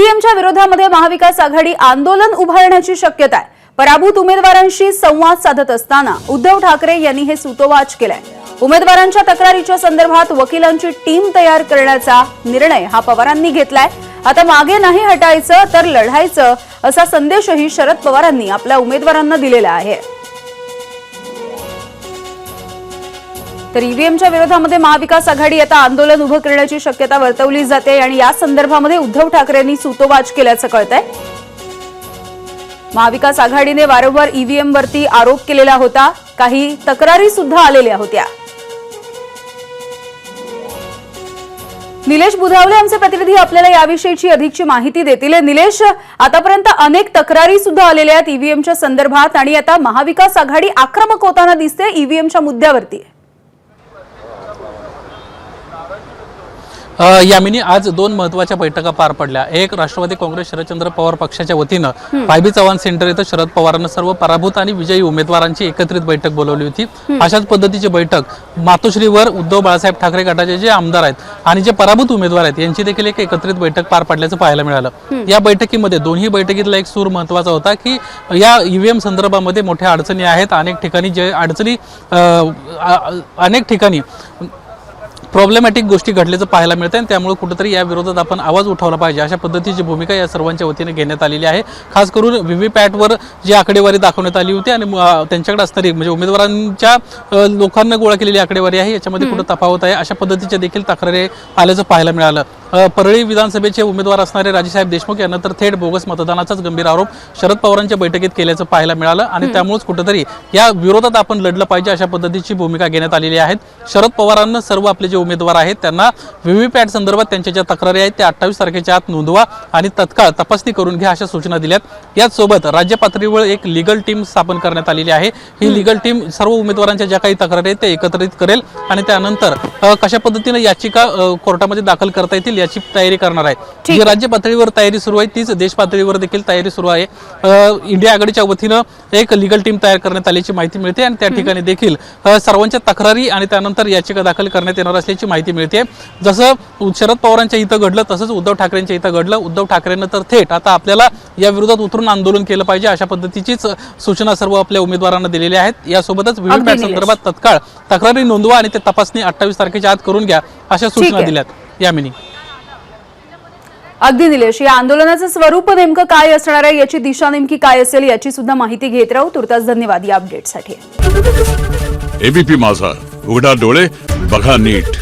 ईव्हीएमच्या विरोधामध्ये महाविकास आघाडी आंदोलन उभारण्याची शक्यता आहे पराभूत उमेदवारांशी संवाद साधत असताना उद्धव ठाकरे यांनी हे सूतोवाच केलाय. उमेदवारांच्या तक्रारीच्या संदर्भात वकिलांची टीम तयार करण्याचा निर्णय हा पवारांनी घेतलाय. आता मागे नाही हटायचं तर लढायचं असा संदेशही शरद पवारांनी आपल्या उमेदवारांना दिलेला आहे. तर ईव्हीएमच्या विरोधामध्ये महाविकास आघाडी आता आंदोलन उभं करण्याची शक्यता वर्तवली जाते आणि या संदर्भामध्ये उद्धव ठाकरेंनी सूतोवाच केल्याचं कळतंय. महाविकास आघाडीने वारंवार ईव्हीएम वरती आरोप केलेला होता. काही तक्रारी सुद्धा आलेल्या होत्या. निलेश बुधावले आमचे प्रतिनिधी आपल्याला याविषयीची अधिकची माहिती देतील. निलेश आतापर्यंत अनेक तक्रारी सुद्धा आलेल्या आहेत ईव्हीएमच्या संदर्भात आणि आता महाविकास आघाडी आक्रमक होताना दिसते ईव्हीएमच्या मुद्द्यावरती. यामिनी आज दोन महत्त्वाच्या बैठका पार पडल्या. एक राष्ट्रवादी काँग्रेस शरदचंद्र पवार पक्षाच्या वतीनं फायबी चव्हाण सेंटर इथं शरद पवारांना सर्व पराभूत आणि विजयी उमेदवारांची एकत्रित बैठक बोलवली होती. अशाच पद्धतीची बैठक मातोश्रीवर उद्धव बाळासाहेब ठाकरे गटाचे जे आमदार आहेत आणि जे पराभूत उमेदवार आहेत यांची देखील एक एकत्रित बैठक पार पडल्याचं पाहायला मिळालं. या बैठकीमध्ये दोन्ही बैठकीतला एक सूर महत्त्वाचा होता की या ईव्हीएम संदर्भामध्ये मोठ्या अडचणी आहेत. अनेक ठिकाणी जे अडचणी अनेक ठिकाणी प्रॉब्लेमॅटिक गोष्टी घडल्याचं पाहायला मिळतं आणि त्यामुळे कुठेतरी या विरोधात आपण आवाज उठवला पाहिजे. अशा पद्धतीची भूमिका या सर्वांच्या वतीने घेण्यात आलेली आहे. खास करून व्ही व्ही पॅटवर जी आकडेवारी दाखवण्यात आली होती आणि त्यांच्याकडे असणारी म्हणजे उमेदवारांच्या लोकांना गोळा केलेली आकडेवारी आहे. याच्यामध्ये कुठं तफावत आहे? अशा पद्धतीच्या देखील तक्रारी आल्याचं पाहायला मिळालं. परळी विधानसभेचे उमेदवार असणारे राजेसाहेब देशमुख यांना तर थेट बोगस मतदानाचाच गंभीर आरोप शरद पवारांच्या बैठकीत केल्याचं पाहायला मिळालं आणि त्यामुळेच कुठेतरी या विरोधात आपण लढलं पाहिजे अशा पद्धतीची भूमिका घेण्यात आलेली आहे शरद पवारांना सर्व आपले जे उमेदवार आहेत त्यांना व्हीव्हीपॅट संदर्भात त्यांच्या ज्या तक्रारी आहेत त्या अठ्ठावीस तारखेच्या आत नोंदवा आणि तत्काळ तपासणी करून घ्या अशा सूचना दिल्यात. याचसोबत राज्य पातळीवर एक लिगल टीम स्थापन करण्यात आलेली आहे. ही लिगल टीम सर्व उमेदवारांच्या ज्या काही तक्रारी आहेत त्या एकत्रित करेल आणि त्यानंतर कशा पद्धतीने याचिका कोर्टामध्ये दाखल करता येतील याची तयारी करणार आहे जी राज्य पातळीवर तयारी सुरू आहे तीच देश पातळीवर देखील तयारी सुरू आहे. इंडिया आघाडीच्या वतीनं एक लिगल टीम तयार करण्यात आल्याची माहिती मिळते आणि त्या ठिकाणी देखील सर्वांच्या तक्रारी आणि त्यानंतर याचिका दाखल करण्यात येणार असल्याची माहिती मिळते. जसं शरद पवारांच्या इथं घडलं तसंच उद्धव ठाकरेंच्या इथं घडलं. उद्धव ठाकरेंना तर थेट आता आपल्याला या विरोधात उतरून आंदोलन केलं पाहिजे अशा पद्धतीचीच सूचना सर्व आपल्या उमेदवारांना दिलेल्या आहेत. यासोबतच व्हीव्हीपॅट निलेश. संदर्भात तत्काळ तक्रारी नोंदवा आणि ते तपासणी अठ्ठावीस तारखेच्या आत करून घ्या अशा सूचना. दिल्यात. यामिनी अगदी निलेश या आंदोलनाचं स्वरूप नेमकं काय असणार आहे? याची दिशा नेमकी काय असेल? याची सुद्धा माहिती घेत राहू. तुर्तास धन्यवाद या अपडेटसाठी एबीपी माझा. उघडा डोळे बघा नीट.